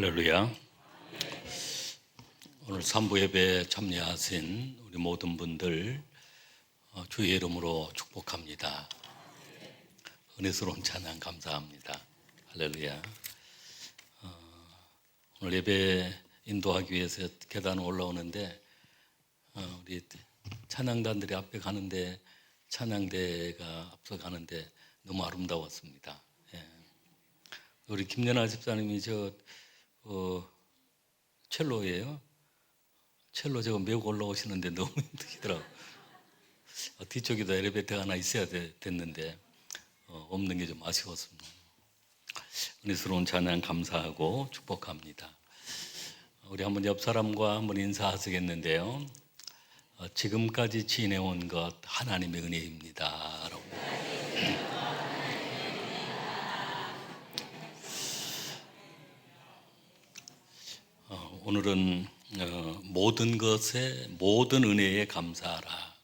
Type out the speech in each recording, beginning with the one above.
할렐루야. 오늘 삼부 예배 참여하신 우리 모든 분들 어, 주의 이름으로 축복합니다. 은혜스러운 찬양 감사합니다. 할렐루야. 어, 오늘 예배 인도하기 위해서 계단 올라오는데 어, 우리 찬양단들이 앞에 가는데 찬양대가 앞서 가는데 너무 아름다웠습니다. 예. 우리 김연아 집사님이 저 어, 첼로예요. 첼로 저거 메고 올라오시는데 너무 힘드시더라고. 어, 뒤쪽에도 엘리베이터 하나 있어야 되, 됐는데 어, 없는 게 좀 아쉬웠습니다. 은혜스러운 찬양 감사하고 축복합니다. 우리 한번 옆 사람과 한번 인사하시겠는데요. 어, 지금까지 지내온 것 하나님의 은혜입니다. 라고. 어, 오늘은 어, 모든 것에 모든 은혜에 감사하라.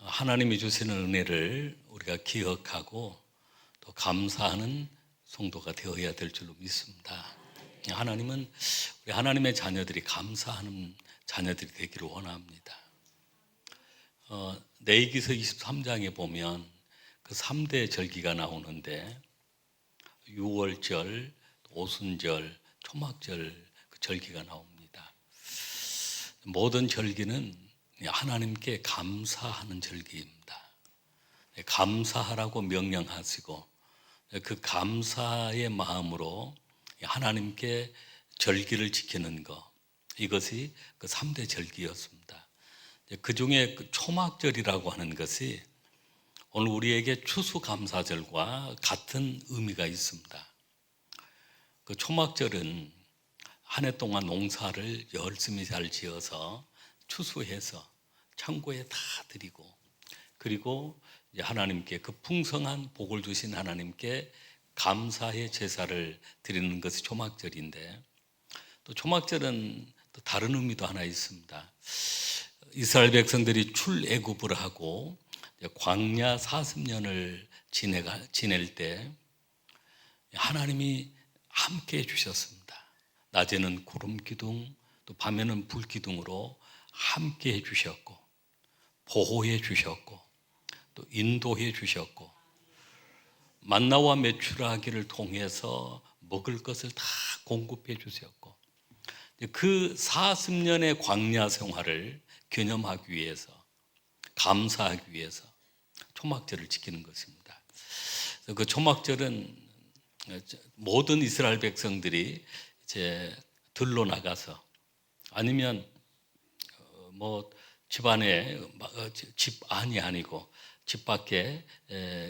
하나님이 주시는 은혜를 우리가 기억하고 또 감사하는 성도가 되어야 될 줄로 믿습니다. 하나님은 우리 하나님의 자녀들이 감사하는 자녀들이 되기를 원합니다. 어, 내기서 23장에 보면 그 3대 절기가 나오는데 6월절, 오순절, 초막절 그 절기가 나옵니다. 모든 절기는 하나님께 감사하는 절기입니다. 감사하라고 명령하시고 그 감사의 마음으로 하나님께 절기를 지키는 것 이것이 그 3대 절기였습니다. 그 중에 그 초막절이라고 하는 것이 오늘 우리에게 추수감사절과 같은 의미가 있습니다. 그 초막절은 한 해 동안 농사를 열심히 잘 지어서 추수해서 창고에 다 드리고 그리고 하나님께 그 풍성한 복을 주신 하나님께 감사의 제사를 드리는 것이 초막절인데 또 초막절은 또 다른 의미도 하나 있습니다. 이스라엘 백성들이 출애굽을 하고 광야 40년을 지내가 지낼 때 하나님이 함께 해 주셨습니다. 낮에는 구름 기둥, 또 밤에는 불 기둥으로 함께 해 주셨고 보호해 주셨고 또 인도해 주셨고 만나와 메추라기를 통해서 먹을 것을 다 공급해 주셨고 그 40년의 광야 생활을 기념하기 위해서 감사하기 위해서 초막절을 지키는 것입니다. 그 초막절은 모든 이스라엘 백성들이 이제 들로 나가서 아니면 어, 뭐 집안에 어, 집 안이 아니고 집 밖에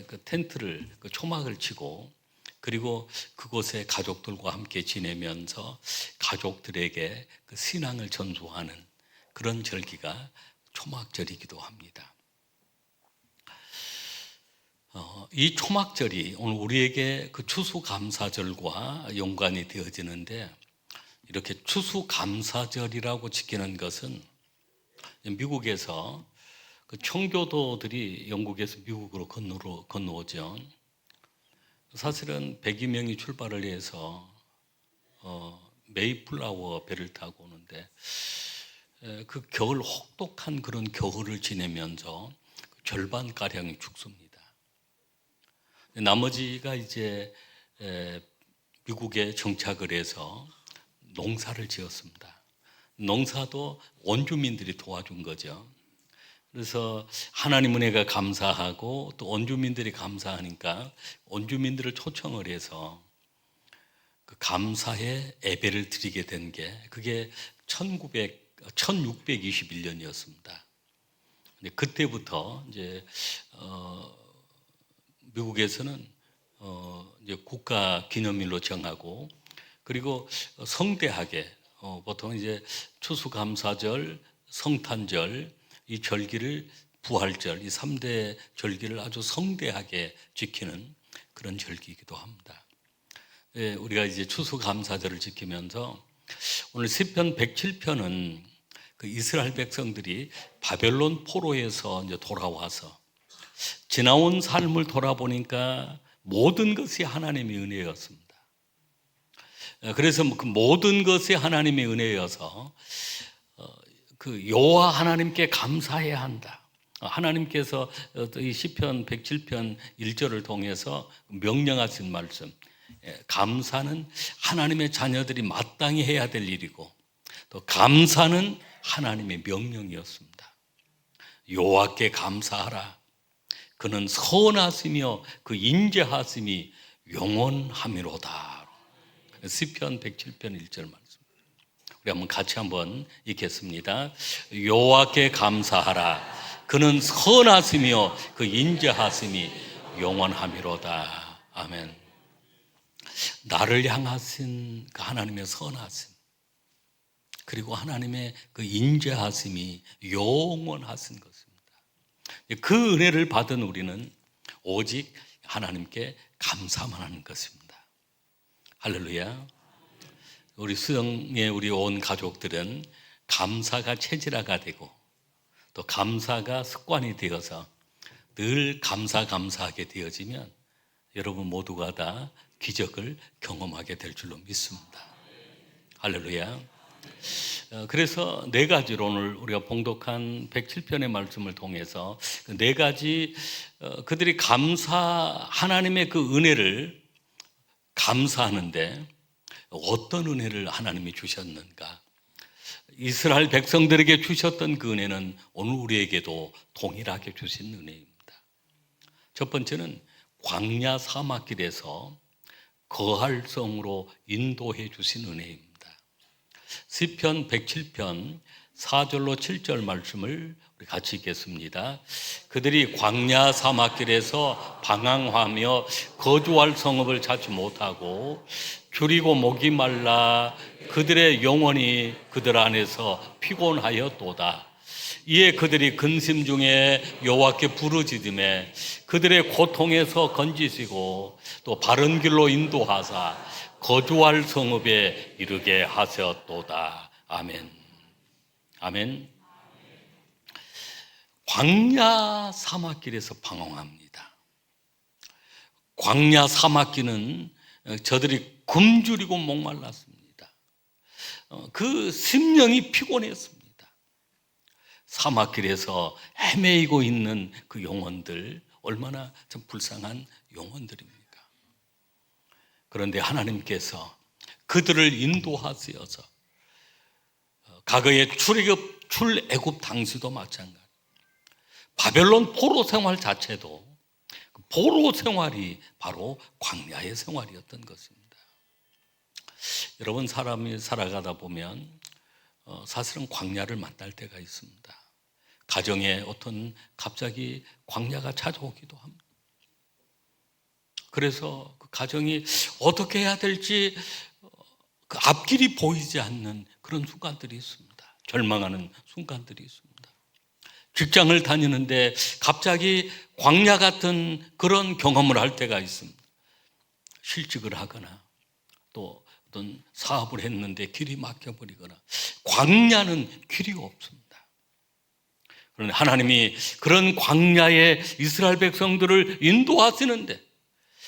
그 텐트를 그 초막을 치고 그리고 그곳에 가족들과 함께 지내면서 가족들에게 그 신앙을 전수하는 그런 절기가 초막절이기도 합니다. 어, 이 초막절이 오늘 우리에게 그 추수감사절과 연관이 되어지는데 이렇게 추수감사절이라고 지키는 것은 미국에서 그 청교도들이 영국에서 미국으로 건너로, 건너오죠. 사실은 100여명이 출발을 해서 어, 메이플라워 배를 타고 오는데 에, 그 겨울 혹독한 그런 겨울을 지내면서 절반 가량이 죽습니다. 나머지가 이제 에, 미국에 정착을 해서 농사를 지었습니다. 농사도 원주민들이 도와준 거죠. 그래서 하나님 은혜가 감사하고 또 원주민들이 감사하니까 원주민들을 초청을 해서 그 감사의 예배를 드리게 된 게 그게 1900 1621년이었습니다. 근데 그때부터 이제 어 미국에서는 어 이제 국가 기념일로 정하고 그리고 성대하게 어 보통 이제 추수감사절, 성탄절 이 절기를 부활절 이 3대 절기를 아주 성대하게 지키는 그런 절기이기도 합니다. 예, 우리가 이제 추수감사절을 지키면서 오늘 시편 107편은 그 이스라엘 백성들이 바벨론 포로에서 이제 돌아와서 지나온 삶을 돌아보니까 모든 것이 하나님의 은혜였습니다. 어, 그래서 그 모든 것이 하나님의 은혜여서 어, 그 여호와 하나님께 감사해야 한다. 어, 하나님께서 어, 이 시편 107편 1절을 통해서 명령하신 말씀. 예, 감사는 하나님의 자녀들이 마땅히 해야 될 일이고 또 감사는 하나님의 명령이었습니다. 여호와께 감사하라. 그는 선하시며 그 인자하심이 영원함이로다. 시편 107편 1절 말씀. 우리 한번 같이 한번 읽겠습니다. 여호와께 감사하라. 그는 선하시며 그 인자하심이 영원함이로다. 아멘. 나를 향하신 그 하나님의 선하심 그리고 하나님의 그 인자하심이 영원하신 것입니다. 그 은혜를 받은 우리는 오직 하나님께 감사만 하는 것입니다. 할렐루야. 우리 수영의 우리 온 가족들은 감사가 체질화가 되고 또 감사가 습관이 되어서 늘 감사 감사하게 되어지면 여러분 모두가 다 기적을 경험하게 될 줄로 믿습니다. 할렐루야. 어, 그래서 네 가지로 오늘 우리가 봉독한 107편의 말씀을 통해서 그네 가지 어, 그들이 감사 하나님의 그 은혜를 감사하는데 어떤 은혜를 하나님이 주셨는가? 이스라엘 백성들에게 주셨던 그 은혜는 오늘 우리에게도 동일하게 주신 은혜입니다. 첫 번째는 광야 사막길에서 거할 성으로 인도해 주신 은혜입니다. 시편 107편 4절로 7절 말씀을 우리 같이 읽겠습니다. 그들이 광야 사막길에서 방황하며 거주할 성읍을 찾지 못하고 줄이고 목이 말라 그들의 영혼이 그들 안에서 피곤하였도다. 이에 그들이 근심 중에 여호와께 부르짖음에 그들의 고통에서 건지시고 또 바른 길로 인도하사 거주할 성읍에 이르게 하셨도다. 아멘. 아멘. 광야 사막길에서 방황합니다. 광야 사막길은 저들이 굶주리고 목말랐습니다. 어, 그 심령이 피곤했습니다. 사막길에서 헤매이고 있는 그 영혼들 얼마나 좀 불쌍한 영혼들입니까? 그런데 하나님께서 그들을 인도하시어서 어, 과거의 출애굽 출애굽 당시도 마찬가지. 바벨론 포로 생활 자체도 그 포로 생활이 바로 광야의 생활이었던 것입니다. 여러분 사람이 살아가다 보면 어, 사실은 광야를 만날 때가 있습니다. 가정에 어떤 갑자기 광야가 찾아오기도 합니다. 그래서 그 가정이 어떻게 해야 될지 어, 그 앞길이 보이지 않는 그런 순간들이 있습니다. 절망하는 순간들이 있습니다. 직장을 다니는데 갑자기 광야 같은 그런 경험을 할 때가 있습니다. 실직을 하거나 또 어떤 사업을 했는데 길이 막혀버리거나 광야는 길이 없습니다. 그런데 하나님이 그런 광야에 이스라엘 백성들을 인도하시는데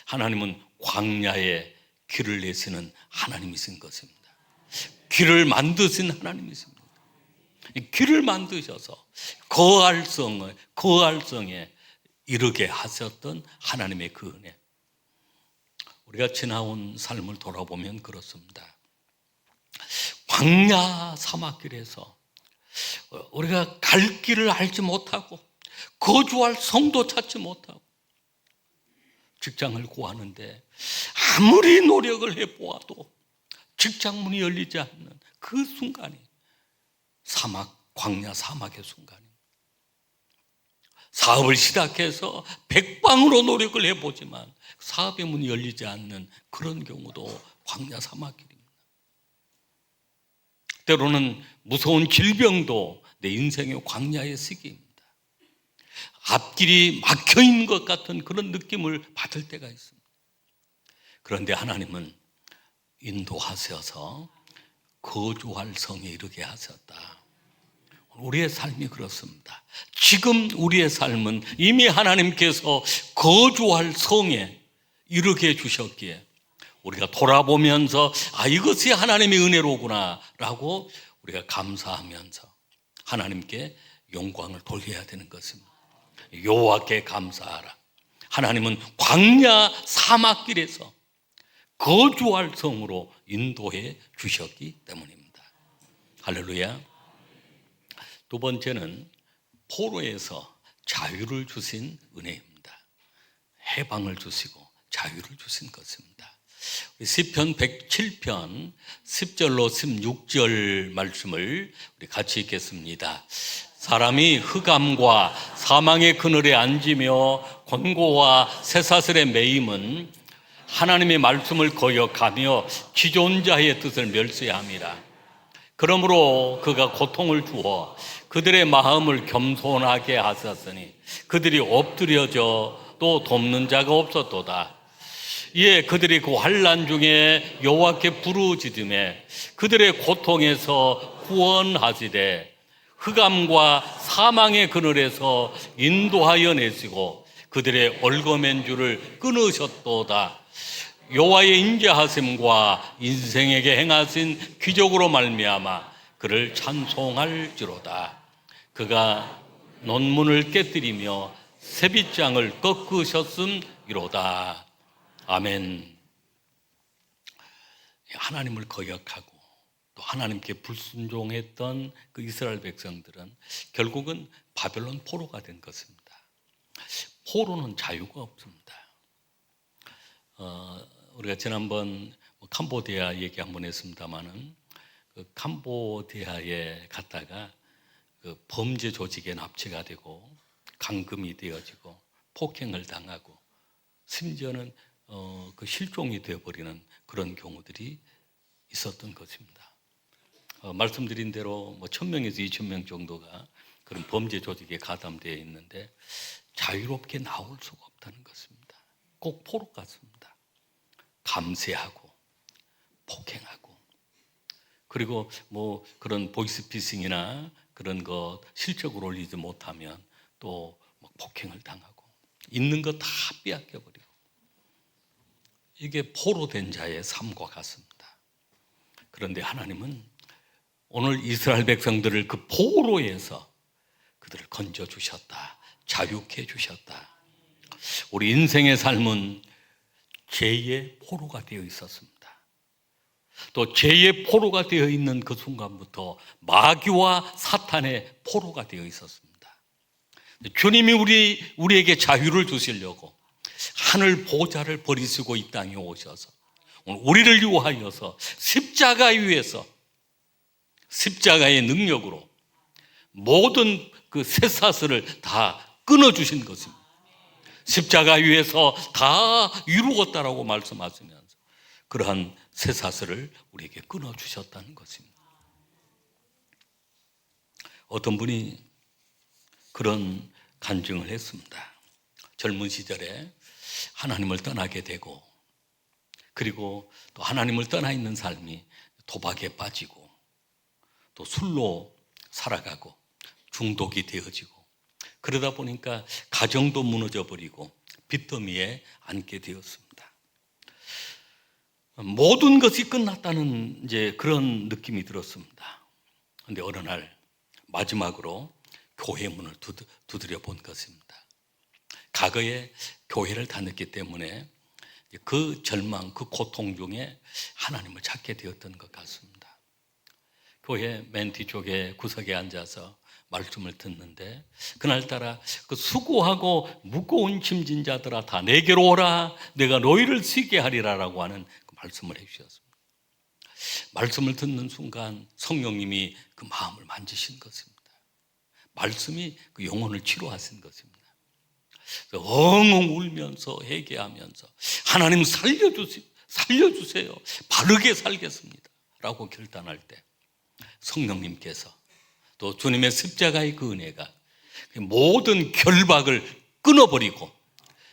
하나님은 광야에 길을 내시는 하나님이신 것입니다. 길을 만드신 하나님이십니다. 길을 만드셔서 거할 성을 거할 성에 이르게 하셨던 하나님의 그 은혜. 우리가 지나온 삶을 돌아보면 그렇습니다. 광야 사막길에서 우리가 갈 길을 알지 못하고 거주할 성도 찾지 못하고 직장을 구하는데 아무리 노력을 해 보아도 직장 문이 열리지 않는 그 순간이 사막 광야 사막의 순간입니다. 사업을 시작해서 백방으로 노력을 해 보지만 사업의 문이 열리지 않는 그런 경우도 광야 사막길입니다. 때로는 무서운 질병도 내 인생의 광야의 시기입니다. 앞길이 막혀 있는 것 같은 그런 느낌을 받을 때가 있습니다. 그런데 하나님은 인도하셔서 거주할 성에 이르게 하셨다. 우리의 삶이 그렇습니다. 지금 우리의 삶은 이미 하나님께서 거주할 성에 이르게 해주셨기에 우리가 돌아보면서 아 이것이 하나님의 은혜로구나라고 우리가 감사하면서 하나님께 영광을 돌려야 되는 것입니다. 여호와께 감사하라. 하나님은 광야 사막길에서 거주할 성으로 인도해 주셨기 때문입니다. 할렐루야. 두 번째는 포로에서 자유를 주신 은혜입니다. 해방을 주시고 자유를 주신 것입니다. 시편 107편 10절로 16절 말씀을 우리 같이 읽겠습니다. 사람이 흑암과 사망의 그늘에 앉으며 권고와 쇠사슬에 매임은 하나님의 말씀을 거역하며 지존자의 뜻을 멸시함이라. 그러므로 그가 고통을 주어 그들의 마음을 겸손하게 하셨으니 그들이 엎드려져 또 돕는 자가 없었도다. 이에 그들이 그 환란 중에 여호와께 부르짖음에 그들의 고통에서 구원하시되 흑암과 사망의 그늘에서 인도하여 내시고 그들의 얼거맨 줄을 끊으셨도다. 여호와의 인자하심과 인생에게 행하신 기적으로 말미암아 그를 찬송할지로다. 그가 논문을 깨뜨리며 세빗장을 꺾으셨음이로다. 아멘. 하나님을 거역하고 또 하나님께 불순종했던 그 이스라엘 백성들은 결국은 바벨론 포로가 된 것입니다. 포로는 자유가 없습니다. 어, 우리가 지난번 뭐 캄보디아 얘기 한번 했습니다만은 그 캄보디아에 갔다가 그 범죄 조직에 납치가 되고 감금이 되어지고 폭행을 당하고 심지어는 어, 그 실종이 되어버리는 그런 경우들이 있었던 것입니다. 어, 말씀드린 대로 뭐 1000명에서 2000명 정도가 그런 범죄 조직에 가담되어 있는데 자유롭게 나올 수가 없다는 것입니다. 꼭 포로 같습니다. 감세하고 폭행하고 그리고 뭐 그런 보이스피싱이나 그런 거 실적으로 올리지 못하면 또막 폭행을 당하고 있는 거다 빼앗겨 버리고 이게 포로 된 자의 삶과 같습니다. 그런데 하나님은 오늘 이스라엘 백성들을 그 포로에서 그들을 건져 주셨다. 자유케 주셨다. 우리 인생의 삶은 죄의 포로가 되어 있었습니다. 또 죄의 포로가 되어 있는 그 순간부터 마귀와 사탄의 포로가 되어 있었습니다. 주님이 우리 우리에게 자유를 주시려고 하늘 보좌를 버리시고 이 땅에 오셔서 우리를 위하여서 십자가 위에서 십자가의 능력으로 모든 그 쇠사슬을 다 끊어 주신 것입니다. 십자가 위에서 다 이루었다라고 말씀하시면서 그러한 쇠사슬을 우리에게 끊어 주셨다는 것입니다. 어떤 분이 그런 간증을 했습니다. 젊은 시절에 하나님을 떠나게 되고 그리고 또 하나님을 떠나 있는 삶이 도박에 빠지고 또 술로 살아가고 중독이 되어지고 그러다 보니까 가정도 무너져 버리고 빚더미에 앉게 되었습니다. 모든 것이 끝났다는 이제 그런 느낌이 들었습니다. 근데 어느 날 마지막으로 교회 문을 두드려 본 것입니다. 과거에 교회를 다녔기 때문에 그 절망, 그 고통 중에 하나님을 찾게 되었던 것 같습니다. 교회 맨 뒤쪽에 구석에 앉아서 말씀을 듣는데 그날따라 그 수고하고 무거운 짐진 자들아 다 내게로 오라 내가 너희를 쉬게 하리라라고 하는 그 말씀을 해주셨습니다. 말씀을 듣는 순간 성령님이 그 마음을 만지신 것입니다. 말씀이 그 영혼을 치료하신 것입니다. 엉엉 울면서 회개하면서 하나님 살려주세요. 살려주세요. 바르게 살겠습니다. 라고 결단할 때 성령님께서 또 주님의 십자가의 그 은혜가 모든 결박을 끊어버리고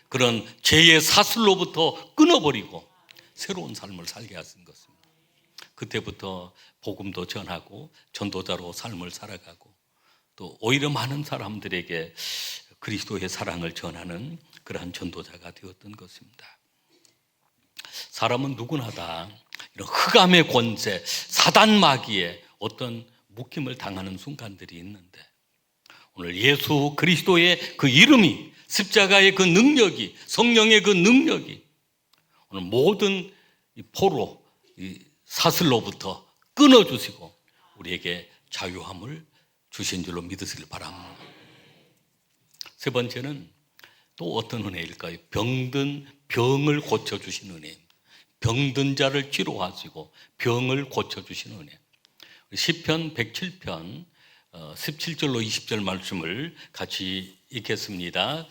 그런 죄의 사슬로부터 끊어버리고 새로운 삶을 살게 하신 것입니다. 그때부터 복음도 전하고 전도자로 삶을 살아가고 또 오히려 많은 사람들에게 그리스도의 사랑을 전하는 그러한 전도자가 되었던 것입니다. 사람은 누구나 다 이런 흑암의 권세, 사단 마귀에 어떤 묶임을 당하는 순간들이 있는데 오늘 예수 그리스도의 그 이름이 십자가의 그 능력이 성령의 그 능력이 오늘 모든 이 포로 이 사슬로부터 끊어 주시고 우리에게 자유함을 주신 줄로 믿으시길 바랍니다. 세 번째는 또 어떤 은혜일까요? 병든 병을 고쳐 주신 은혜. 병든 자를 치료하시고 병을 고쳐 주신 은혜. 시편 107편 17절로 20절 말씀을 같이 읽겠습니다.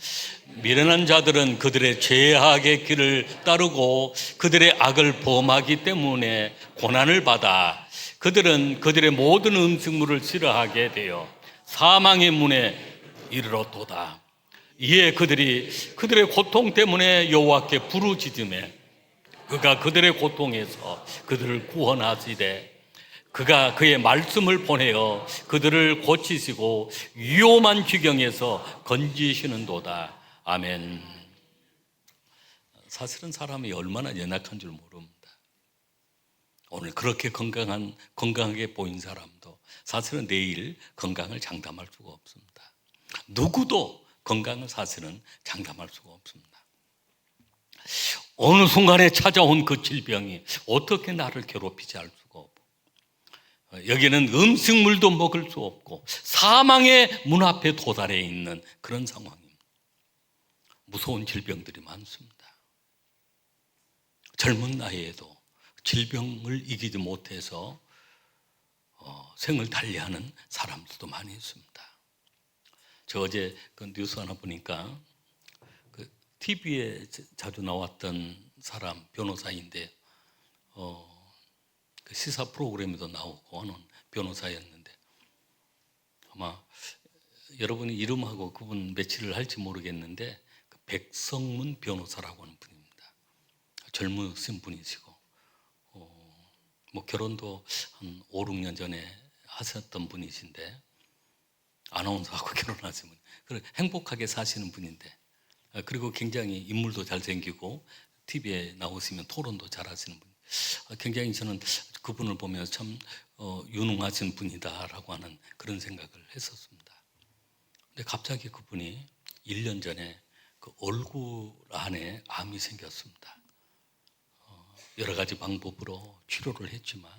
미련한 자들은 그들의 죄악의 길을 따르고 그들의 악을 범하기 때문에 고난을 받아 그들은 그들의 모든 음식물을 싫어하게 되어 사망의 문에 이르렀도다. 이에 그들이 그들의 고통 때문에 여호와께 부르짖음에 그가 그들의 고통에서 그들을 구원하시되 그가 그의 말씀을 보내어 그들을 고치시고 위험한 지경에서 건지시는도다. 아멘. 사실은 사람이 얼마나 연약한 줄 모릅니다. 오늘 그렇게 건강한 건강하게 보인 사람도 사실은 내일 건강을 장담할 수가 없습니다. 누구도 건강을 사실은 장담할 수가 없습니다. 어느 순간에 찾아온 그 질병이 어떻게 나를 괴롭히지 없고 여기는 음식물도 먹을 수 없고 사망의 문 앞에 도달해 있는 그런 상황입니다. 무서운 질병들이 많습니다. 젊은 나이에도 질병을 이기지 못해서 어, 생을 달리하는 사람들도 많이 있습니다. 저 어제 그 뉴스 하나 보니까 그 TV에 자주 나왔던 사람 변호사인데 어, 그 시사 프로그램에도 나오고 하는 변호사였는데 아마 여러분이 이름하고 그분 며칠을 할지 모르겠는데 그 백성문 변호사라고 하는 분입니다. 젊으신 분이시고 어, 뭐 결혼도 한 5, 6년 전에 하셨던 분이신데 아나운서하고 결혼하신 분. 그리고 행복하게 사시는 분인데 아, 그리고 굉장히 인물도 잘생기고 TV에 나오시면 토론도 잘하시는 분. 아, 굉장히 저는 그분을 보면서 참 어, 유능하신 분이다라고 하는 그런 생각을 했었습니다. 근데 갑자기 그분이 1년 전에 그 얼굴 안에 암이 생겼습니다. 어, 여러 가지 방법으로 치료를 했지만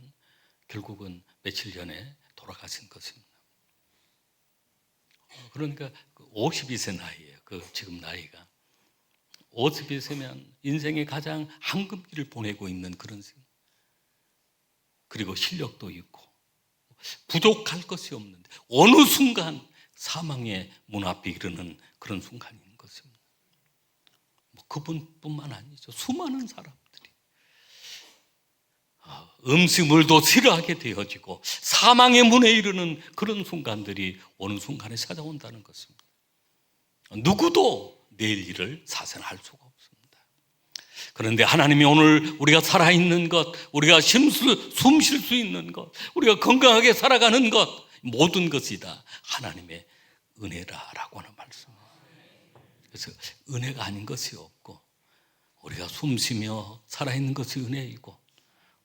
결국은 며칠 전에 돌아가신 것입니다. 그러니까 52세 나이예요. 그 지금 나이가 52세면 인생의 가장 황금기를 보내고 있는 그런 생. 그리고 실력도 있고 부족할 것이 없는데 어느 순간 사망의 문 앞에 이르는 그런 순간인 것입니다. 뭐 그분뿐만 아니죠. 수많은 사람들이 아, 음식물도 싫어하게 되어지고 사망의 문에 이르는 그런 순간들이 어느 순간에 찾아온다는 것입니다. 누구도 내일 일을 사선할 수가 없습니다. 그런데 하나님이 오늘 우리가 살아있는 것, 우리가 숨 쉴 수 있는 것, 우리가 건강하게 살아가는 것, 모든 것이 다 하나님의 은혜라라고 하는 말씀. 그래서 은혜가 아닌 것이 없고, 우리가 숨 쉬며 살아있는 것이 은혜이고,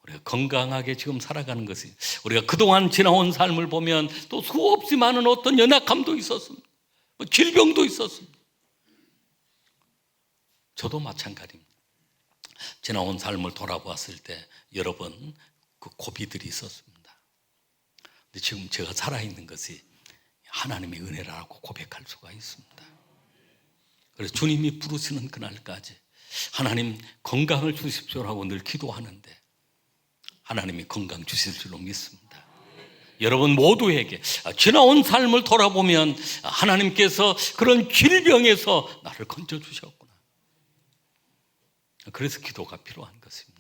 우리가 건강하게 지금 살아가는 것이 우리가 그동안 지나온 삶을 보면 또 수없이 많은 어떤 연약함도 있었습니다. 뭐 질병도 있었습니다. 저도 마찬가지입니다. 지나온 삶을 돌아보았을 때 여러 번 그 고비들이 있었습니다. 근데 지금 제가 살아있는 것이 하나님의 은혜라고 고백할 수가 있습니다. 그래서 주님이 부르시는 그날까지 하나님 건강을 주십시오라고 늘 기도하는데 하나님이 건강 주실 줄로 믿습니다. 여러분 모두에게 지나온 삶을 돌아보면 하나님께서 그런 질병에서 나를 건져 주셨구나. 그래서 기도가 필요한 것입니다.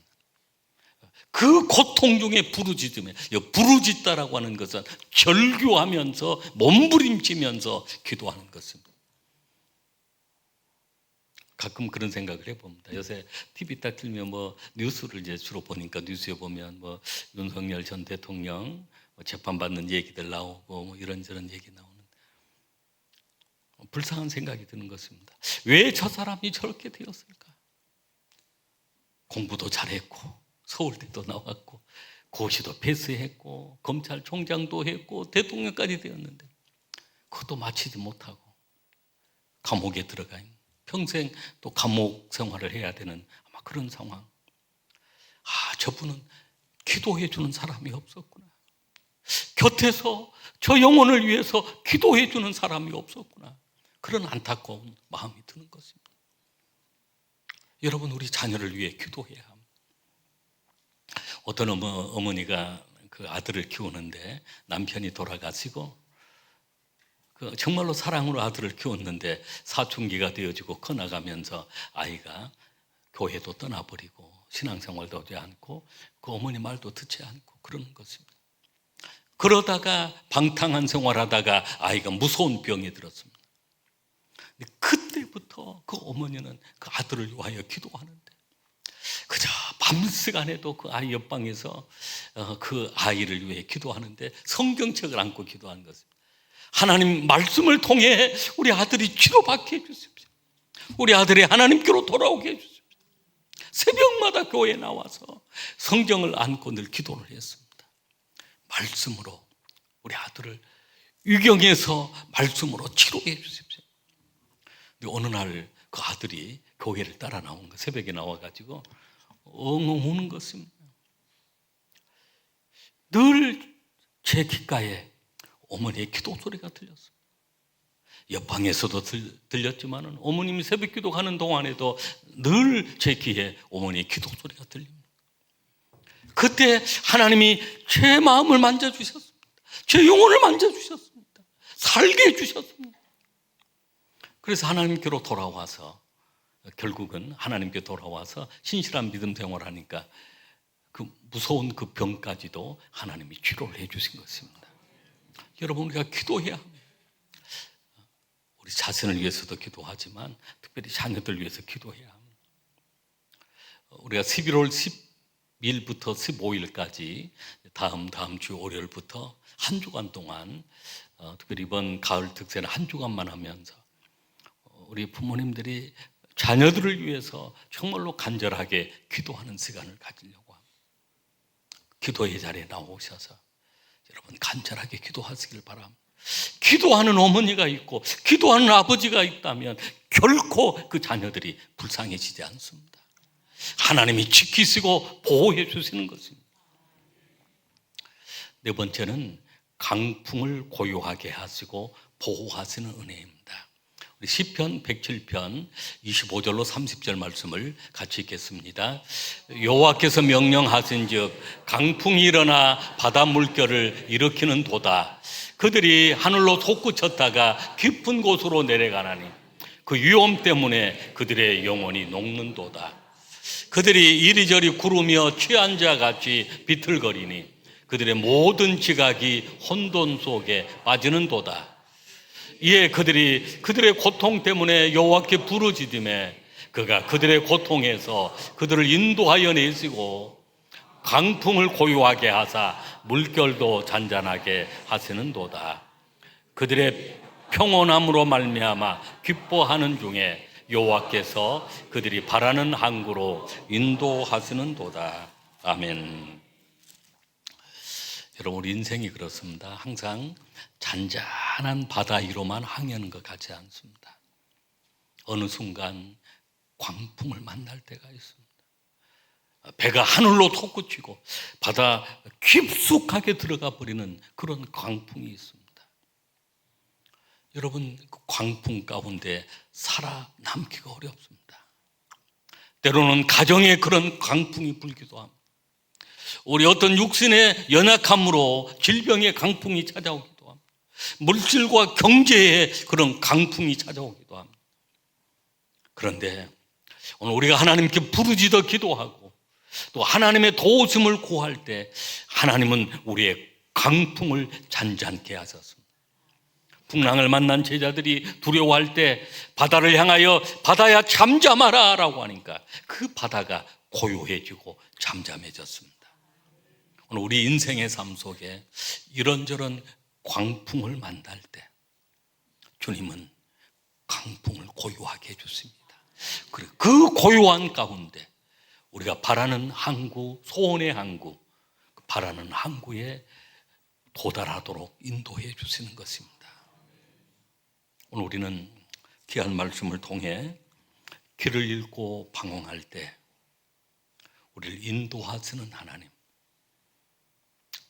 그 고통 중에 부르짖음에 부르짖다라고 하는 것은 절규하면서 몸부림치면서 기도하는 것입니다. 가끔 그런 생각을 해봅니다. 요새 TV 딱 틀면 뭐 뉴스를 이제 주로 보니까 뉴스에 보면 뭐 윤석열 전 대통령 뭐 재판받는 얘기들 나오고 뭐 이런저런 얘기 나오는 불쌍한 생각이 드는 것입니다. 왜 저 사람이 저렇게 되었을까? 공부도 잘했고 서울대도 나왔고 고시도 패스했고 검찰총장도 했고 대통령까지 되었는데 그것도 마치지 못하고 감옥에 들어가 있는 평생 또 감옥 생활을 해야 되는 아마 그런 상황. 아, 저분은 기도해 주는 사람이 없었구나. 곁에서 저 영혼을 위해서 기도해 주는 사람이 없었구나. 그런 안타까운 마음이 드는 것입니다. 여러분, 우리 자녀를 위해 기도해야 합니다. 어떤 어머, 어머 니가 그 아들을 키우는데 남편이 돌아가시고 그 정말로 사랑으로 아들을 키웠는데 사춘기가 되어지고 커나가면서 아이가 교회도 떠나버리고 신앙생활도 하지 않고 그 어머니 말도 듣지 않고 그러는 것입니다. 그러다가 방탕한 생활하다가 아이가 무서운 병에 들었습니다. 그때부터 그 어머니는 그 아들을 위하여 기도하는데 그저 밤시간에도 그 아이 옆방에서 어, 그 아이를 위해 기도하는데 성경책을 안고 기도하는 것입니다. 하나님 말씀을 통해 우리 아들이 치료받게 해주십시오. 우리 아들이 하나님께로 돌아오게 해주십시오. 새벽마다 교회에 나와서 성경을 안고 늘 기도를 했습니다. 말씀으로 우리 아들을 위경에서 말씀으로 치료해 주십시오. 어느 날 그 아들이 교회를 따라 나온 거 새벽에 나와가지고 엉엉 우는 것입니다. 늘 제 귓가에 어머니의 기도 소리가 들렸어요. 옆방에서도 들, 들렸지만은 어머님이 새벽 기도하는 동안에도 늘 제 귀에 어머니의 기도 소리가 들립니다. 그때 하나님이 제 마음을 만져주셨습니다. 제 영혼을 만져주셨습니다. 살게 해주셨습니다. 그래서 하나님께로 돌아와서 결국은 하나님께 돌아와서 신실한 믿음 생활하니까 그 무서운 그 병까지도 하나님이 치료를 해주신 것입니다. 여러분 우리가 기도해야. 우리 자신을 위해서도 기도하지만 특별히 자녀들 위해서 기도해야. 우리가 11월 10일부터 15일까지 다음 다음 주 월요일부터 한 주간 동안 어, 특별히 이번 가을 특세는 한 주간만 하면서 어, 우리 부모님들이 자녀들을 위해서 정말로 간절하게 기도하는 시간을 가지려고 합니다. 기도의 자리에 나오셔서 여러분 간절하게 기도하시길 바랍니다. 기도하는 어머니가 있고 기도하는 아버지가 있다면 결코 그 자녀들이 불쌍해지지 않습니다. 하나님이 지키시고 보호해 주시는 것입니다. 네 번째는 강풍을 고요하게 하시고 보호하시는 은혜입니다. 시편 107편 25절로 30절 말씀을 같이 읽겠습니다. 여호와께서 명령하신즉 강풍이 일어나 바다 물결을 일으키는 도다. 그들이 하늘로 솟구쳤다가 깊은 곳으로 내려가나니 그 위험 때문에 그들의 영혼이 녹는 도다. 그들이 이리저리 구르며 취한 자 같이 비틀거리니 그들의 모든 지각이 혼돈 속에 빠지는 도다. 이에 그들이 그들의 고통 때문에 여호와께 부르짖음에 그가 그들의 고통에서 그들을 인도하여 내시고 강풍을 고요하게 하사 물결도 잔잔하게 하시는도다. 그들의 평온함으로 말미암아 기뻐하는 중에 여호와께서 그들이 바라는 항구로 인도하시는도다. 아멘. 여러분 인생이 그렇습니다. 항상 잔잔한 바다 위로만 항해하는 것 같지 않습니다. 어느 순간 광풍을 만날 때가 있습니다. 배가 하늘로 솟구치고 바다 깊숙하게 들어가 버리는 그런 광풍이 있습니다. 여러분 그 광풍 가운데 살아남기가 어렵습니다. 때로는 가정에 그런 광풍이 불기도 합니다. 우리 어떤 육신의 연약함으로 질병의 강풍이 찾아오기도 합니다. 물질과 경제의 그런 강풍이 찾아오기도 합니다. 그런데 오늘 우리가 하나님께 부르짖어 기도하고 또 하나님의 도우심을 구할 때 하나님은 우리의 강풍을 잔잔케 하셨습니다. 풍랑을 만난 제자들이 두려워할 때 바다를 향하여 바다야 잠잠하라 라고 하니까 그 바다가 고요해지고 잠잠해졌습니다. 오늘 우리 인생의 삶 속에 이런저런 광풍을 만날 때 주님은 강풍을 고요하게 해주십니다. 그리고 그 고요한 가운데 우리가 바라는 항구, 소원의 항구, 그 바라는 항구에 도달하도록 인도해 주시는 것입니다. 오늘 우리는 귀한 말씀을 통해 길을 잃고 방황할 때 우리를 인도하시는 하나님,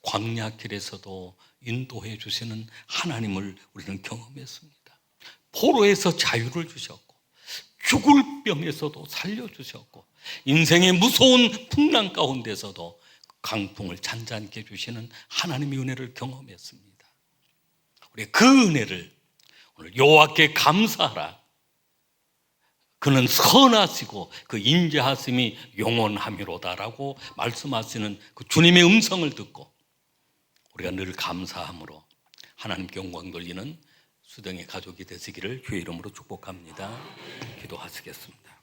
광야 길에서도 인도해 주시는 하나님을 우리는 경험했습니다. 포로에서 자유를 주셨고 죽을 병에서도 살려 주셨고 인생의 무서운 풍랑 가운데서도 강풍을 잔잔케 주시는 하나님의 은혜를 경험했습니다. 우리 그 은혜를 오늘 여호와께 감사하라. 그는 선하시고 그 인자하심이 영원함이로다라고 말씀하시는 그 주님의 음성을 듣고 우리가 늘 감사함으로 하나님께 영광 돌리는 수령의 가족이 되시기를 주의 이름으로 축복합니다. 기도하시겠습니다.